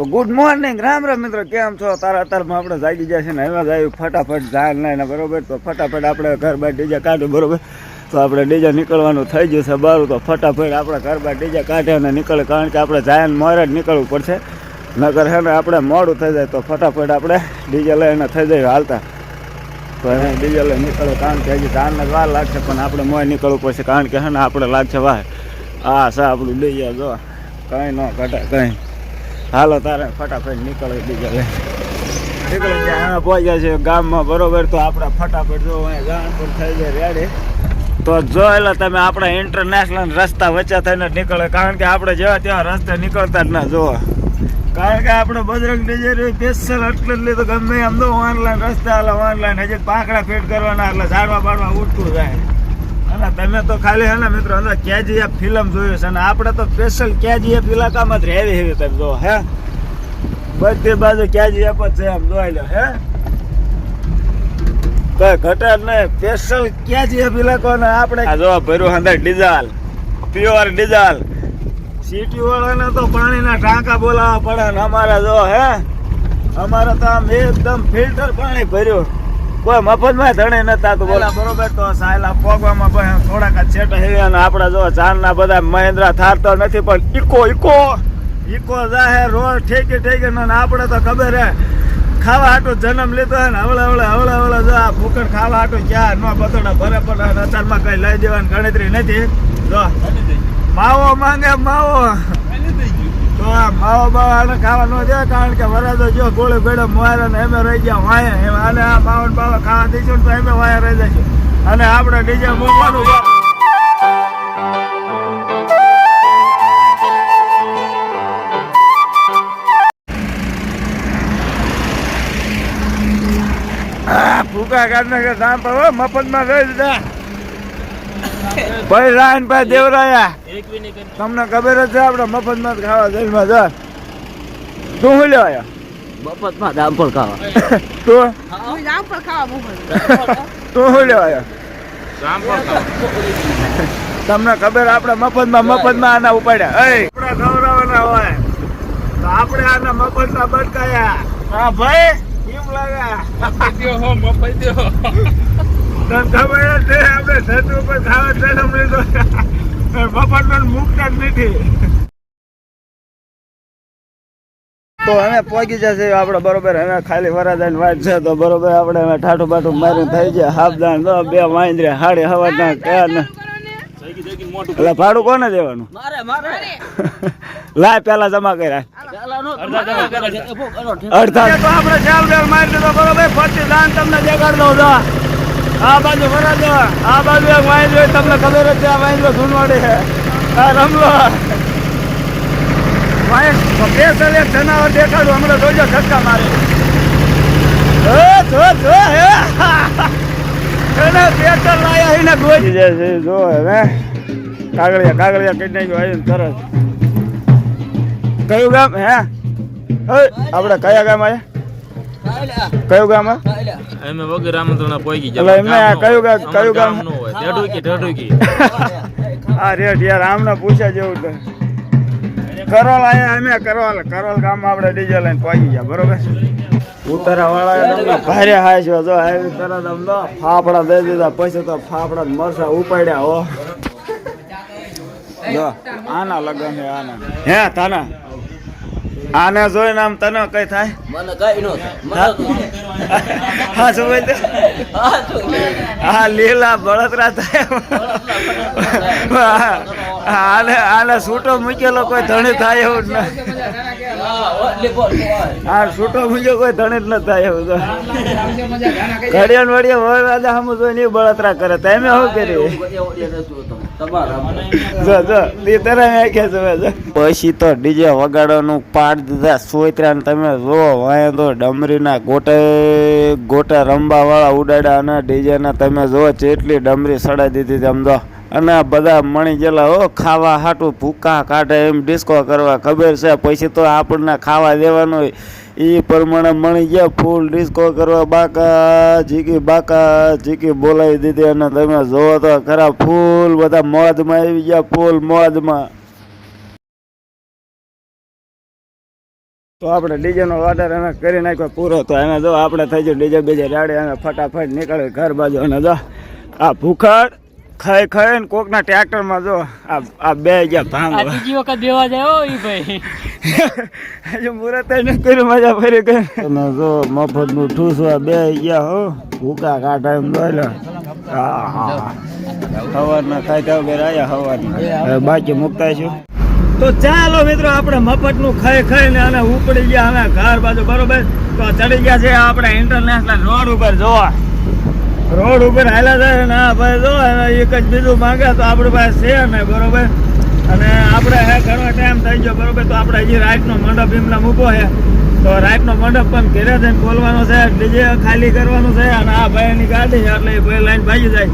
તો good morning Ram Ram મિત્રો, કેમ છો? તારા તારમાં આપણે જાગી ગયા છે ને એમાં જ આવ્યું ફટાફટ જાન લઈને બરોબર? તો ફટાફટ આપણે ઘર બાર ડીજે કાઢ્યું બરોબર? તો આપણે ડીજે નીકળવાનું થઈ ગયું છે બારું, તો ફટાફટ આપણે ઘર બાર ડીજે કાઢે અને નીકળે, કારણ કે આપણે જાયન મોરે જ નીકળવું પડશે. નગર હે ને આપણે મોડું થઈ જાય, તો ફટાફટ આપણે ડીજે લઈને થઈ જાય હાલતા. તો એને ડીજે લઈ નીકળો, કારણ કે હજી જાનને વાર લાગશે, પણ આપણે મોય નીકળવું પડશે, કારણ કે હે ને આપણે લાગશે વાર. આ છે આપણું ડીજે, જો. કંઈ ન ઘટે, કંઈ. હાલો, તારે ફટાફટ નીકળે બીજા લે. નીકળે જાય પહોંચ્યા છે ગામમાં, બરોબર, તો આપણા ફટાફટ જો અહીંયા પર થઈ જાય રેડી તો જો એટલે તમે આપણા ઇન્ટરનેશનલ રસ્તા વચ્ચે થઈને નીકળે, કારણ કે આપણે જેવા તેવા રસ્તે નીકળતા જ ના જોવા કારણ કે આપણે બજરંગ નજર સ્પેશિયલ એટલે જ લીધો, ગમે એમ તો ઓનલાઈન રસ્તા ઓનલાઈન હજી પાંખડા ફેટ કરવાના, એટલે ઝાડવા પાડવા ઉઠતું જાય. અને તમે તો ખાલી હે ને મિત્રો અંદર કેજીએફ ફિલ્મ જોયું છે અને આપણે તો સ્પેશિયલ કેજીએફ ઇલાકામાં જ રહેવી હેવી તમે જો, હે? બધી બાજુ કેજીએફ જ છે એમ જોઈ લો, હે? કઈ ઘટે નહીં. સ્પેશિયલ કેજીએફ ઇલાકો ને આપણે આ જો ભર્યું અંદર ડીઝલ પ્યોર ડીઝલ. સિટી વાળાને તો પાણીના ટાંકા બોલાવવા પડે ને અમારા જો, હે? અમારે તો આમ એકદમ ફિલ્ટર પાણી ભર્યું. કોઈ મફતમાં ધણે નતા તો બોલા. બરોબર તો સાયલા પોગવામાં પણ થોડાક છેટ હેવી અને આપણે જો ચારના બધા મહેન્દ્રા થાર તો નથી પણ ઈકો ઈકો. ઈકો જાહે રોડ ઠેકી ઠેકે ને આપણે તો ખબર હે ખાવા આટો જન્મ લીધો હે ને હવળે હવળે હવળે હવળે જો આ ફૂકડ ખાવા હાટું ક્યાં નો બતોડા ભરે પડે અને અચારમાં કઈ લઈ દેવાની ગણતરી નથી. જો. માવો માંગે માવો. માવો બાવાને ખાવા ન દે, કારણ કે વરાજો જો ગોળે ગોળે મોરે ને એમે રહી ગયા વાયા એમ અને આ બાવન બાવા ખાવા દઈશું તો એમે વાયા રહી જશે. અને આપણે ડીજે મૂકવાનું ભૂકા દામ પર મફતમાં રહી દીધા ભાઈ રાયન ભાઈ દેવરાયા. તમને ખબર જ છે આપણે મફતમાં જ ખાવા જઈમાં જા તું શું લેવા મફતમાં દામ ખાવા. તું? જામ ખાવા મફત તું શું લેવા તમને ખબર આપણે મફતમાં મફતમાં આના ઉપાડ્યા. એ આપણે ખવડાવવાના હોય. તો આપણે આના મફતમાં બટકાયા. હા ભાઈ. કેમ લાગ્યા? તને ખબર છે આપણે છત ઉપર ખાવા જન્મ લીધો મફતમાં મુકતા જ નથી. તો અમે પહોંચી જશે આપણે બરોબર અમે ખાલી વરાદાન વાત છે તો બરોબર આપણે અમે ઠાઠું બાઠું મારીને થઈ જાય હાફદાન તો બે વાંદરે હાડે હવાના કયા ને. એટલે ભાડું કોને દેવાનું? મારે મારે. લાય પેલા જમા કર્યા. અડધા તો આપણે ચાલ બેલ મારી દીધો બરોબર? પછી દાન તમને દેખાડ દઉં જો. આ બાજુ વરાજો આ બાજુ એક વાંદરો તમને ખબર જ છે આ વાંદરો ધૂનવાડી છે. આ રમલો સ્પેશિયલ એક જનાવર દેખાડું હમણાં જોજો ધક્કા મારે. હે, જો જો હે. એને પેટર લાયા એને ગોજી જાય છે જો હવે કાગળિયા કાગળિયા કઈ નાખ્યો આવીને તરત. કયું ગામ હે? હે આપણે કયા ગામ આયા કયું ગામ હે? અમે વગર આમંત્રણ પહોંચી એટલે એમને કયું ગામ કયું ગામ નો હોય. આ રેટ યાર આમને પૂછ્યા જેવું તો કરોલ આયા અમે કરોલ કરોલ ગામમાં આપણે ડીજે લઈને પહોંચી ગયા બરોબર? ઉતારા વાળા તમને ભારે હાય છે જો આવી તરત આમ ફાફડા દઈ દીધા પછી તો ફાફડા મરસા ઉપાડ્યા હો. આના લગન છે આના. હે તાના? આને જોઈને આમ તને કઈ થાય? મને કઈ નો હા? શું બોલતો હા લીલા બળતરા થાય. આને આને છૂટો મૂકેલો કોઈ ધણી થાય એવું જ બોલ. આ છૂટો મૂક્યો કોઈ ધણી જ ન થાય એવું તો. ઘડિયાળ વડિયા હોય રાજા હમ જોઈને બળતરા કરે. તમે એમે શું કરી પછી તો ડીજે વગાડવાનું પાડ દીધા સોયત્રા ને તમે જો વાય તો ડમરીના ગોટે ગોટા રંબા વાળા ઉડાડ્યા અને ડીજે ના તમે જો ચેટલી ડમરી સડાઈ દીધી તેમ જો. અને બધા મણી ગયેલા હો, ખાવા હાટું ભૂકા કાઢે એમ ડિસ્કો કરવા ખબર છે. પછી તો આપણને ખાવા દેવાનું એ પ્રમાણે મણી ગયા ફૂલ ડિસ્કો કરવા બાકા જીકી બાકા જીકી બોલાવી દીધી અને તમે જોવો તો ખરા ફૂલ બધા મોજમાં આવી ગયા ફૂલ મોજમાં. તો આપણે ડીજેનો ઓર્ડર એને કરી નાખ્યો પૂરો. તો એને જો આપણે થઈ ગયો ડીજે બીજે રાડે અમે ફટાફટ નીકળે ઘર બાજુ. અને જો આ ભૂખડ ખાઈ ખાઈ ને કોકના ટ્રેક્ટરમાં જો આ આ બે ગયા ભાંગ. બીજી વખત દેવા જાય હો ઈ ભાઈ. હજુ મુરત ન કર્યું મજા ફરી ગઈ અને જો મફતનું ઠૂસવા બે ગયા હો ભૂકા કાઢા એમ દોયલો સવારના ખાઈ વગેરે આવ્યા સવારના. હવે બાકી મુકતા છું. તો ચાલો મિત્રો આપણે મફતનું ખાઈ ખાઈને અને ઉપડી ગયા અમે ઘર બાજુ બરોબર? તો ચડી ગયા છે આપણે ઇન્ટરનેશનલ રોડ ઉપર જોવા. રોડ ઉપર હાલ્યા થાય ને આ ભાઈ જો એક જ બીજું માંગે તો આપણી પાસે છે ને, બરોબર? અને આપણે હે, ઘણો ટાઈમ થઈ ગયો, બરોબર? તો આપણે હજી રાઈટનો મંડપ એમના મૂકો છે તો રાઈટનો મંડપ પણ ઘેરે જઈને ખોલવાનો છે, ડીજે ખાલી કરવાનું છે, અને આ ભાઈની ગાડી છે, એટલે એ ભાઈ લાઈન ભાગી જાય.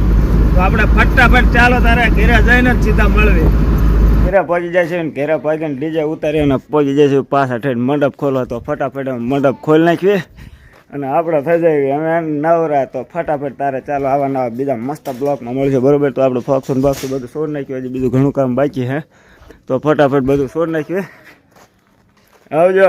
તો આપણે ફટાફટ ચાલો, તારે ઘેરે જઈને જ સીધા મળવી. ઘેરે પહોંચી જાય છે ઘેરે પહોંચીને ડીજે ઉતારી અને પહોંચી જાય છે, પાછા થઈને મંડપ ખોલો તો ફટાફટ મંડપ ખોલી નાખીએ. અને આપણે થઈ જાય અમે નવરા તો ફટાફટ તારે ચાલો આવા નવા બીજા મસ્ત બ્લોકમાં મળશે, બરોબર? તો આપણે ફોક્સન બોક્સ બધું છોડ નાખ્યું, હજી બીજું ઘણું કામ બાકી છે. તો ફટાફટ બધું છોડ નાખ્યું આવજો.